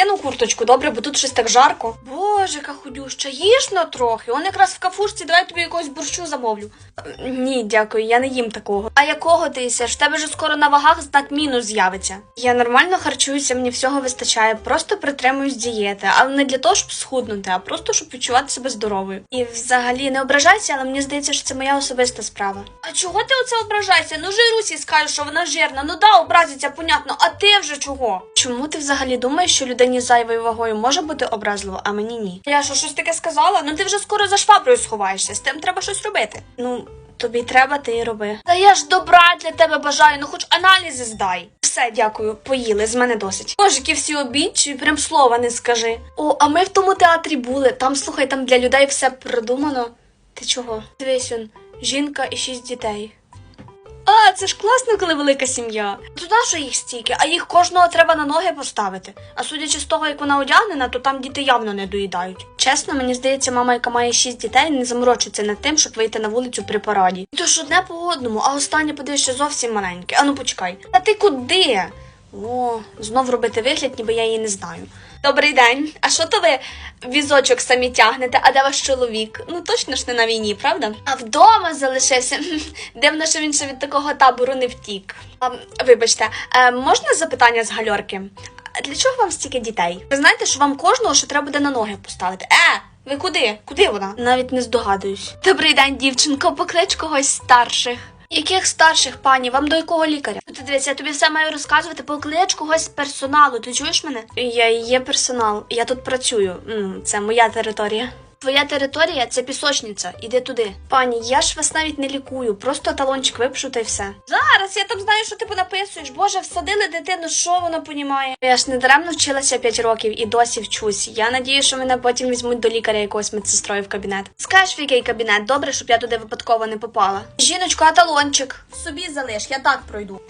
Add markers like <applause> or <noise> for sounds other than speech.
Кину курточку, добре, бо тут щось так жарко. Боже, яка худюща, їж на трохи. Он якраз в кафушці, давай тобі якогось борщу замовлю. Ні, дякую, я не їм такого. А якого ти їсиш? В тебе ж скоро на вагах знак мінус з'явиться. Я нормально харчуюся, мені всього вистачає, просто притримуюсь дієти, але не для того, щоб схуднути, а просто щоб відчувати себе здоровою. І взагалі не ображайся, але мені здається, що це моя особиста справа. А чого ти оце ображаєшся? Ну Жирусі скажеш, що вона жирна. Ну да, образиться, понятно. А ти вже чого? Чому ти взагалі думаєш, що людині зайвою вагою може бути образливо, а мені ні? Я що щось таке сказала? Ну ти вже скоро за шваброю сховаєшся. З тим треба щось робити. Ну. Тобі треба, ти і роби. Та я ж добра для тебе бажаю, ну хоч аналізи здай. Все, дякую, поїли, з мене досить. Божики всі обідчі, прям слова не скажи. О, а ми в тому театрі були. Там, слухай, там для людей все продумано. Ти чого? Дивись он, жінка і шість дітей. А, це ж класно, коли велика сім'я. То що їх стільки, а їх кожного треба на ноги поставити. А судячи з того, як вона одягнена, то там діти явно не доїдають. Чесно, мені здається, мама, яка має шість дітей, не заморочиться над тим, щоб вийти на вулицю при параді. І То ж одне по одному, а останнє подивишся зовсім маленьке. Ану почекай. А ти куди? О, знов робити вигляд, ніби я її не знаю. Добрий день. А що то ви візочок самі тягнете? А де ваш чоловік? Ну точно ж не на війні, правда? А вдома залишився. <laughs> Дивно, що він ще від такого табору не втік. А, вибачте, е, можна запитання з гальорки? А Для чого вам стільки дітей? Ви знаєте, що вам кожного ще треба буде на ноги поставити? Е! Ви куди? Куди вона? Навіть не здогадуюсь. Добрий день, дівчинко, поклич когось старших. Яких старших, пані? Вам до якого лікаря? Ти дивися, я тобі все маю розказувати, поклич когось з персоналу. Ти чуєш мене? Я є персонал. Я тут працюю. Це моя територія. Твоя територія це пісочниця. Іди туди. Пані, я ж вас навіть не лікую, просто талончик випишу та й все. Зараз я там знаю, що ти понаписуєш. Боже, всадили дитину, що вона понімає? Я ж не даремно вчилася 5 років і досі вчусь. Я надію, що мене потім візьмуть до лікаря якогось медсестрою в кабінет. Скажеш, в який кабінет? Добре, щоб я туди випадково не попала. Жіночко, а талончик? Собі залиш, я так пройду.